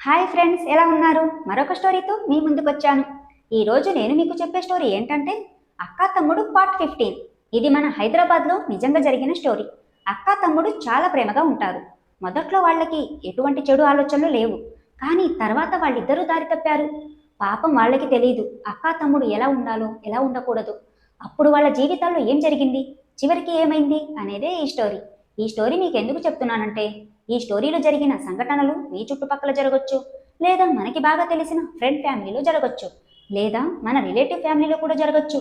Hi friends ఎలా ఉన్నారు? మరొక స్టోరీతో మీ ముందుకు వచ్చాను ఈ రోజు నేను మీకు చెప్పే స్టోరీ ఏంటంటే అక్క తమ్ముడు పార్ట్ ఫిఫ్టీన్ ఇది మన హైదరాబాద్లో నిజంగా జరిగిన స్టోరీ అక్క తమ్ముడు చాలా ప్రేమగా ఉంటారు. మొదట్లో వాళ్ళకి ఎటువంటి చెడు ఆలోచనలు లేవు. కానీ తర్వాత వాళ్ళిద్దరూ దారి తప్పారు. పాపం వాళ్ళకి తెలియదు అక్క తమ్ముడు ఎలా ఉండాలో ఎలా ఉండకూడదు. అప్పుడు వాళ్ళ జీవితాల్లో ఏం జరిగింది? చివరికి ఏమైంది? అనేదే ఈ స్టోరీ ఈ స్టోరీ మీకు ఎందుకు చెప్తున్నానంటే ఈ స్టోరీలో జరిగిన సంఘటనలు మీ చుట్టుపక్కల జరగొచ్చు. లేదా మనకి బాగా తెలిసిన ఫ్రెండ్ ఫ్యామిలీలో జరగొచ్చు. లేదా మన రిలేటివ్ ఫ్యామిలీలో కూడా జరగొచ్చు.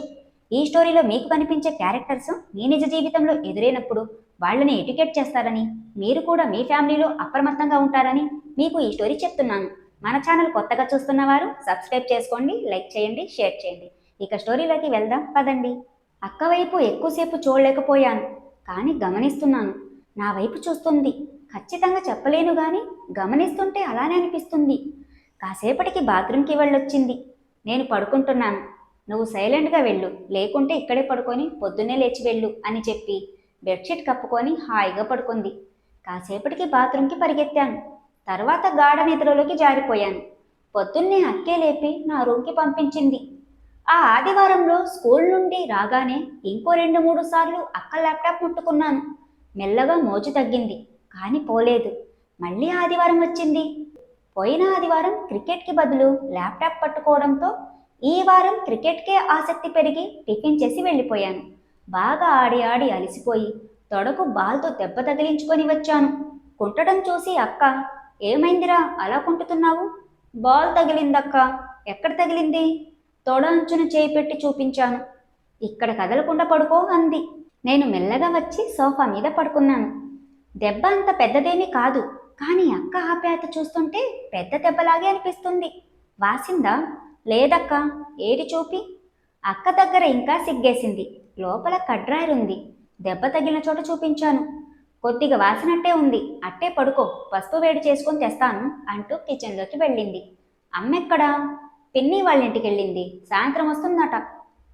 ఈ స్టోరీలో మీకు కనిపించే క్యారెక్టర్స్ మీ నిజ జీవితంలో ఎదురైనప్పుడు వాళ్ళని ఎడ్యుకేట్ చేస్తారని మీరు కూడా మీ ఫ్యామిలీలో అప్రమత్తంగా ఉంటారని మీకు ఈ స్టోరీ చెప్తున్నాను. మన ఛానల్ కొత్తగా చూస్తున్న వారు సబ్స్క్రైబ్ చేసుకోండి లైక్ చేయండి షేర్ చేయండి. ఇక స్టోరీలోకి వెళ్దాం పదండి. అక్క వైపు ఎక్కువసేపు చూడలేకపోయాను కానీ గమనిస్తున్నాను. నా వైపు చూస్తుంది. ఖచ్చితంగా చెప్పలేను గాని గమనిస్తుంటే అలానే అనిపిస్తుంది. కాసేపటికి బాత్రూమ్కి వెళ్ళొచ్చింది. నేను పడుకుంటున్నాను. నువ్వు సైలెంట్గా వెళ్ళు. లేకుంటే ఇక్కడే పడుకొని పొద్దున్నే లేచి వెళ్ళు అని చెప్పి బెడ్షీట్ కప్పుకొని హాయిగా పడుకుంది. కాసేపటికి బాత్రూమ్కి పరిగెత్తాను. తర్వాత గాఢ నిద్రలోకి జారిపోయాను. పొద్దున్నే అక్కే లేపి నా రూమ్కి పంపించింది. ఆ ఆదివారంలో స్కూల్ నుండి రాగానే ఇంకో రెండు మూడు సార్లు అక్క ల్యాప్టాప్ ముట్టుకున్నాను. మెల్లగా మోజు తగ్గింది. కానీ పోలేదు. మళ్ళీ ఆదివారం వచ్చింది. పోయిన ఆదివారం క్రికెట్కి బదులు ల్యాప్టాప్ పట్టుకోవడంతో ఈ వారం క్రికెట్కే ఆసక్తి పెరిగి టిఫిన్ చేసి వెళ్ళిపోయాను. బాగా ఆడి ఆడి అలసిపోయి తొడకు బాల్తో దెబ్బ తగిలించుకొని వచ్చాను. కుంటడం చూసి అక్క ఏమైందిరా? అలా కుంటుతున్నావు? బాల్ తగిలిందక్క. ఎక్కడ తగిలింది? తొడ అంచున చేయి పెట్టి చూపించాను. ఇక్కడ కదలకుండా పడుకో అంది. నేను మెల్లగా వచ్చి సోఫా మీద పడుకున్నాను. దెబ్బ అంత పెద్దదేమీ కాదు. కానీ అక్క ఆప్యాయత చూస్తుంటే పెద్ద దెబ్బలాగే అనిపిస్తుంది. వాసిందా? లేదక్క ఏది చూపి? అక్క దగ్గర ఇంకా సిగ్గేసింది. లోపల కడ్రాయర్ ఉంది. దెబ్బ తగిలిన చోట చూపించాను. కొద్దిగా వాసినట్టే ఉంది. అట్టే పడుకో పసుపు వేడి చేసుకొని తెస్తాను అంటూ కిచెన్లోకి వెళ్ళింది. అమ్మెక్కడా? పిన్ని వాళ్ళ ఇంటికి వెళ్ళింది సాయంత్రం వస్తుందట.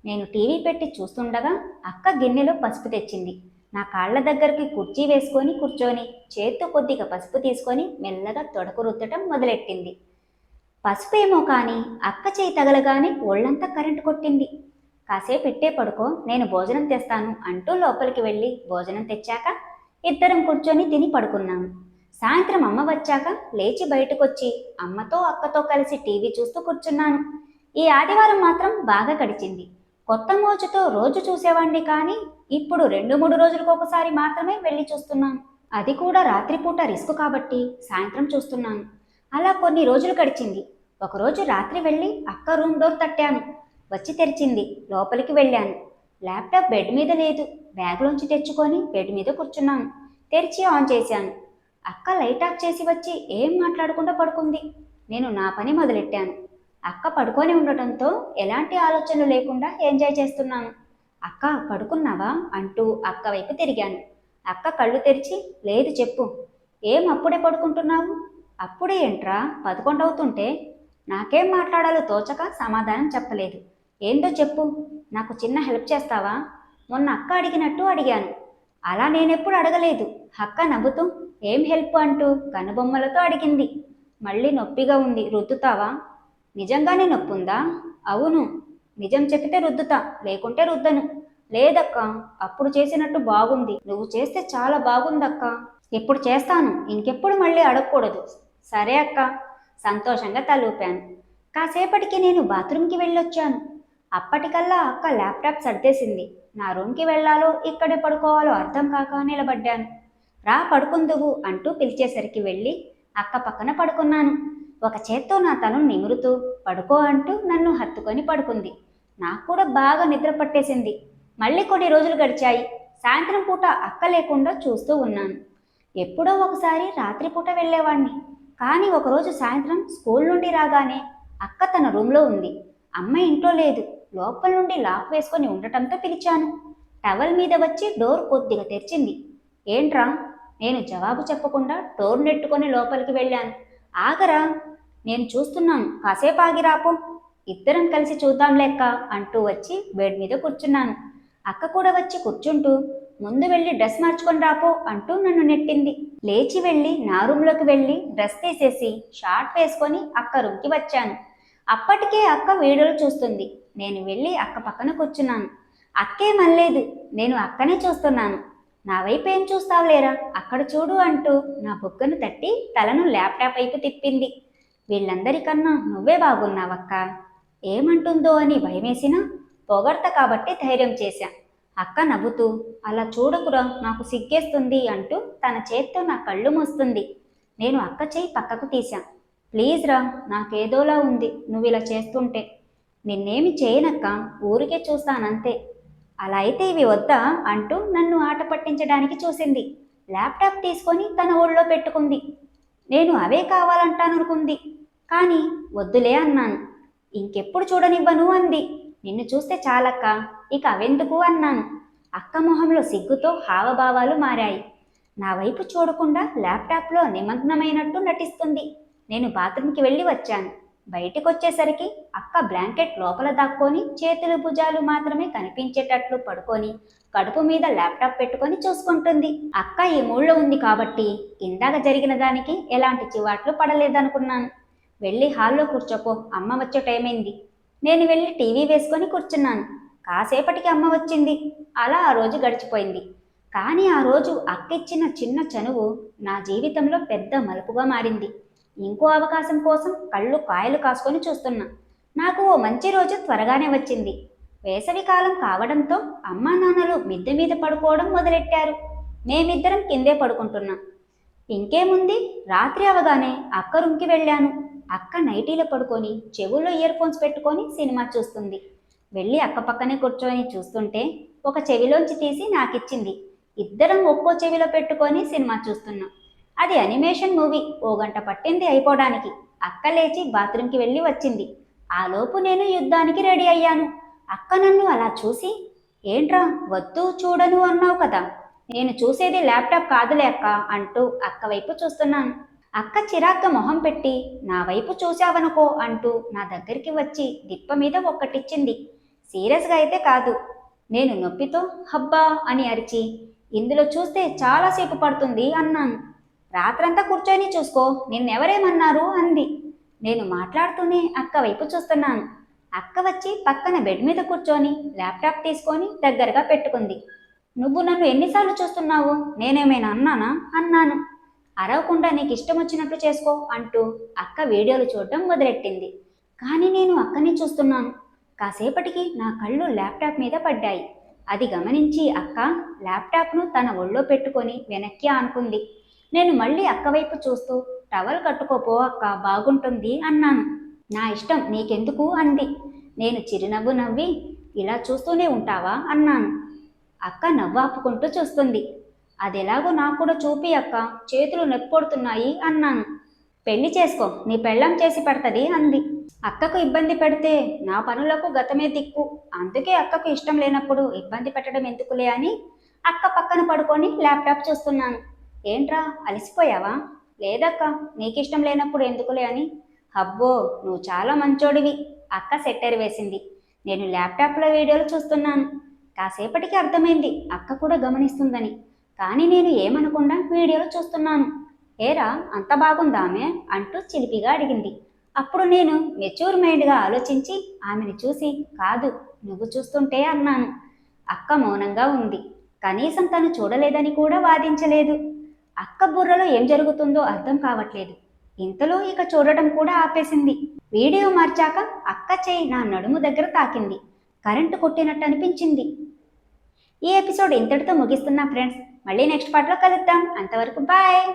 నేను టీవీ పెట్టి చూస్తుండగా అక్క గిన్నెలో పసుపు తెచ్చింది. నా కాళ్ళ దగ్గరికి కుర్చీ వేసుకొని కూర్చొని చేత్తో కొద్దిగా పసుపు తీసుకొని మెల్లగా తొడకు రుద్దటం మొదలెట్టింది. పసుపు ఏమో కానీ అక్క చేయి తగలగానే ఒళ్ళంతా కరెంటు కొట్టింది. కాసేపు పెట్టే పడుకో నేను భోజనం తెస్తాను అంటూ లోపలికి వెళ్ళి భోజనం తెచ్చాక ఇద్దరం కూర్చొని తిని పడుకున్నాము. సాయంత్రం అమ్మ వచ్చాక లేచి బయటకొచ్చి అమ్మతో అక్కతో కలిసి టీవీ చూస్తూ కూర్చున్నాను. ఈ ఆదివారం మాత్రం బాగా గడిచింది. కొత్త మోజుతో రోజు చూసేవాడిని కానీ ఇప్పుడు రెండు మూడు రోజులకు ఒకసారి మాత్రమే వెళ్ళి చూస్తున్నాను. అది కూడా రాత్రిపూట రిస్క్ కాబట్టి సాయంత్రం చూస్తున్నాను. అలా కొన్ని రోజులు గడిచింది. ఒకరోజు రాత్రి వెళ్ళి అక్క రూమ్ డోర్ తట్టాను. వచ్చి తెరిచింది. లోపలికి వెళ్ళాను. ల్యాప్టాప్ బెడ్ మీద లేదు. బ్యాగ్లోంచి తెచ్చుకొని బెడ్ మీద కూర్చున్నాను. తెరిచి ఆన్ చేశాను. అక్క లైట్ ఆఫ్ చేసి వచ్చి ఏం మాట్లాడకుండా పడుకుంది. నేను నా పని మొదలెట్టాను. అక్క పడుకొని ఉండటంతో ఎలాంటి ఆలోచనలు లేకుండా ఎంజాయ్ చేస్తున్నాను. అక్క పడుకున్నావా? అంటూ అక్క వైపు తిరిగాను. అక్క కళ్ళు తెరిచి లేదు చెప్పు. ఏం అప్పుడే పడుకుంటున్నావు? అప్పుడే ఏంట్రా? పదకొండు అవుతుంటే? నాకేం మాట్లాడాలో తోచక సమాధానం చెప్పలేదు. ఏందో చెప్పు. నాకు చిన్న హెల్ప్ చేస్తావా? మొన్న అక్క అడిగినట్టు అడిగాను. అలా నేనెప్పుడు అడగలేదు. అక్క నవ్వుతూ ఏం హెల్ప్ అంటూ కనుబొమ్మలతో అడిగింది. మళ్ళీ నొప్పిగా ఉంది. రుద్దుతావా? నిజంగానే నొప్పుందా? అవును. నిజం చెప్పితే రుద్దుతా లేకుంటే రుద్దను. లేదక్క అప్పుడు చేసినట్టు బాగుంది. నువ్వు చేస్తే చాలా బాగుందక్క. ఇప్పుడు చేస్తాను. ఇంకెప్పుడు మళ్ళీ అడగకూడదు. సరే అక్క. సంతోషంగా తలూపాను. కాసేపటికి నేను బాత్రూమ్కి వెళ్ళొచ్చాను. అప్పటికల్లా అక్క ల్యాప్టాప్ సర్దేసింది. నా రూమ్కి వెళ్ళాలో ఇక్కడే పడుకోవాలో అర్థం కాక నిలబడ్డాను. రా పడుకుందువు అంటూ పిలిచేసరికి వెళ్ళి అక్క పక్కన పడుకున్నాను. ఒక చేత్తో నా తను నిమురుతూ పడుకో అంటూ నన్ను హత్తుకొని పడుకుంది. నాకు కూడా బాగా నిద్ర పట్టేసింది. మళ్ళీ కొన్ని రోజులు గడిచాయి. సాయంత్రం పూట అక్క లేకుండా చూస్తూ ఉన్నాను. ఎప్పుడో ఒకసారి రాత్రిపూట వెళ్ళేవాణ్ణి. కానీ ఒకరోజు సాయంత్రం స్కూల్ నుండి రాగానే అక్క తన రూమ్లో ఉంది. అమ్మ ఇంట్లో లేదు. లోపల నుండి లాక్ వేసుకొని ఉండటంతో పిలిచాను. టవల్ మీద వచ్చి డోర్ కొద్దిగా తెరిచింది. ఏంట్రా? నేను జవాబు చెప్పకుండా డోర్ నెట్టుకొని లోపలికి వెళ్ళాను. ఆగరా? నేను చూస్తున్నాను. కాసేపు ఆగిరాపో ఇద్దరం కలిసి చూద్దాం లెక్క అంటూ వచ్చి బెడ్ మీద కూర్చున్నాను. అక్క కూడా వచ్చి కూర్చుంటూ ముందు వెళ్ళి డ్రెస్ మార్చుకొని రాపో అంటూ నన్ను నెట్టింది. లేచి వెళ్ళి నా రూమ్లోకి వెళ్ళి డ్రెస్ తీసేసి షార్ట్ వేసుకొని అక్క రూమ్కి వచ్చాను. అప్పటికే అక్క వీడియోలు చూస్తుంది. నేను వెళ్ళి అక్క పక్కన కూర్చున్నాను. అక్కే మళ్ళలేదు నేను అక్కనే చూస్తున్నాను. నా వైపు ఏం చూస్తావులేరా? అక్కడ చూడు అంటూ నా బుగ్గను తట్టి తలను ల్యాప్టాప్ వైపు తిప్పింది. వీళ్ళందరికన్నా నువ్వే బాగున్నావక్క. ఏమంటుందో అని భయమేసినా పొగడ్త కాబట్టి ధైర్యం చేశా. అక్క నవ్వుతూ అలా చూడకురా నాకు సిగ్గేస్తుంది అంటూ తన చేత్తో నా కళ్ళు మూస్తుంది. నేను అక్క చేయి పక్కకు తీశా. ప్లీజ్ రా నాకేదోలా ఉంది నువ్వు ఇలా చేస్తుంటే. నిన్నేమి చేయనక్క ఊరికే చూస్తానంతే. అలా అయితే ఇవి వద్దా అంటూ నన్ను ఆట పట్టించడానికి చూసింది. ల్యాప్టాప్ తీసుకొని తన ఒళ్ళో పెట్టుకుంది. నేను అవే కావాలంటాననుకుంది. కానీ వద్దులే అన్నాను. ఇంకెప్పుడు చూడనివ్వను అంది. నిన్ను చూస్తే చాలక్క ఇక అవెందుకు అన్నాను. అక్క మొహంలో సిగ్గుతో హావభావాలు మారాయి. నా వైపు చూడకుండా ల్యాప్టాప్లో నిమగ్నమైనట్టు నటిస్తుంది. నేను బాత్రూమ్కి వెళ్ళి వచ్చాను. బయటికి వచ్చేసరికి అక్క బ్లాంకెట్ లోపల దాక్కొని చేతులు భుజాలు మాత్రమే కనిపించేటట్లు పడుకొని కడుపు మీద ల్యాప్టాప్ పెట్టుకొని చూసుకుంటుంది. అక్క ఈ మూడ్లో ఉంది కాబట్టి ఇందాక జరిగిన దానికి ఎలాంటి చివాట్లు పడలేదనుకున్నాను. వెళ్ళి హాల్లో కూర్చోపో అమ్మ వచ్చే టైం అయింది నేను వెళ్ళి టీవీ వేసుకొని కూర్చున్నాను. కాసేపటికి అమ్మ వచ్చింది. అలా ఆ రోజు గడిచిపోయింది. కానీ ఆ రోజు అక్క ఇచ్చిన చిన్న చనువు నా జీవితంలో పెద్ద మలుపుగా మారింది. ఇంకో అవకాశం కోసం కళ్ళు కాయలు కాసుకొని చూస్తున్నా. నాకు ఓ మంచి రోజు త్వరగానే వచ్చింది. వేసవికాలం కావడంతో అమ్మా నాన్నలు మిద్దె మీద పడుకోవడం మొదలెట్టారు. మేమిద్దరం కిందే పడుకుంటున్నాం. ఇంకేముంది? రాత్రి అవగానే అక్క రూమ్కి వెళ్ళాను. అక్క నైటీలో పడుకొని చెవుల్లో ఇయర్ ఫోన్స్ పెట్టుకొని సినిమా చూస్తుంది. వెళ్ళి అక్క పక్కనే కూర్చొని చూస్తుంటే ఒక చెవిలోంచి తీసి నాకిచ్చింది. ఇద్దరం ఒక్కో చెవిలో పెట్టుకొని సినిమా చూస్తున్నాం. అది అనిమేషన్ మూవీ ఓ గంట పట్టింది అయిపోవడానికి. అక్క లేచి బాత్రూంకి వెళ్ళి వచ్చింది. ఆలోపు నేను యుద్ధానికి రెడీ అయ్యాను. అక్క నన్ను అలా చూసి ఏంట్రా వద్దు చూడను అన్నావు కదా. నేను చూసేది ల్యాప్టాప్ కాదులే అక్క అంటూ అక్క వైపు చూస్తున్నాను. అక్క చిరాక్క మొహం పెట్టి నా వైపు చూశావనుకో అంటూ నా దగ్గరికి వచ్చి దిప్ప మీద ఒక్కటిచ్చింది. సీరియస్గా అయితే కాదు. నేను నొప్పితో హబ్బా అని అరిచి ఇందులో చూస్తే చాలాసేపు పడుతుంది అన్నాను. రాత్రంతా కూర్చొని చూసుకో. నిన్నెవరేమన్నారు? అంది. నేను మాట్లాడుతూనే అక్క వైపు చూస్తున్నాను. అక్క వచ్చి పక్కన బెడ్ మీద కూర్చొని ల్యాప్టాప్ తీసుకొని దగ్గరగా పెట్టుకుంది. నువ్వు నన్ను ఎన్నిసార్లు చూస్తున్నావు? నేనేమైనా అన్నానా? అన్నాను. అరవకుండా నీకు ఇష్టం వచ్చినట్లు చేసుకో అంటూ అక్క వీడియోలు చూడటం మొదలెట్టింది. కానీ నేను అక్కని చూస్తున్నాను. కాసేపటికి నా కళ్ళు ల్యాప్టాప్ మీద పడ్డాయి. అది గమనించి అక్క ల్యాప్టాప్ను తన ఒళ్ళో పెట్టుకొని వెనక్కి ఆనుకుంది. నేను మళ్ళీ అక్క వైపు చూస్తూ టవల్ కట్టుకోపో అక్క బాగుంటుంది అన్నాను. నా ఇష్టం నీకెందుకు అంది. నేను చిరునవ్వు నవ్వి ఇలా చూస్తూనే ఉంటావా అన్నాను. అక్క నవ్వాపుకుంటూ చూస్తుంది. అదెలాగో నాకు కూడా చూపి అక్క చేతులు నొప్పొడుతున్నాయి అన్నాను. పెళ్ళి చేసుకో నీ పెళ్ళం చేసి పెడతది అంది. అక్కకు ఇబ్బంది పెడితే నా పనులకు గతమే దిక్కు. అందుకే అక్కకు ఇష్టం లేనప్పుడు ఇబ్బంది పెట్టడం ఎందుకులే అని అక్క పక్కన పడుకొని ల్యాప్టాప్ చూస్తున్నాను. ఏంట్రా అలసిపోయావా? లేదక్క నీకిష్టం లేనప్పుడు ఎందుకులే అని. అబ్బో నువ్వు చాలా మంచోడివి అక్క సెట్టర్ వేసింది. నేను ల్యాప్టాప్లో వీడియోలు చూస్తున్నాను. కాసేపటికి అర్థమైంది అక్క కూడా గమనిస్తుందని. కానీ నేను ఏమనకుండా వీడియోలు చూస్తున్నాను. ఏరా అంత బాగుందామే అంటూ చిలిపిగా అడిగింది. అప్పుడు నేను మెచ్యూర్ మైండ్గా ఆలోచించి ఆమెను చూసి కాదు నువ్వు చూస్తుంటే అన్నాను. అక్క మౌనంగా ఉంది. కనీసం తను చూడలేదని కూడా వాదించలేదు. అక్క బుర్రలో ఏం జరుగుతుందో అర్థం కావట్లేదు. ఇంతలో ఇక చూడటం కూడా ఆపేసింది. వీడియో మార్చాక అక్క చేయి నా నడుము దగ్గర తాకింది. కరెంటు కొట్టినట్టు అనిపించింది. ఈ ఎపిసోడ్ ఇంతటితో ముగిస్తున్నా ఫ్రెండ్స్. మళ్ళీ నెక్స్ట్ పార్ట్లో కలుద్దాం. అంతవరకు బాయ్.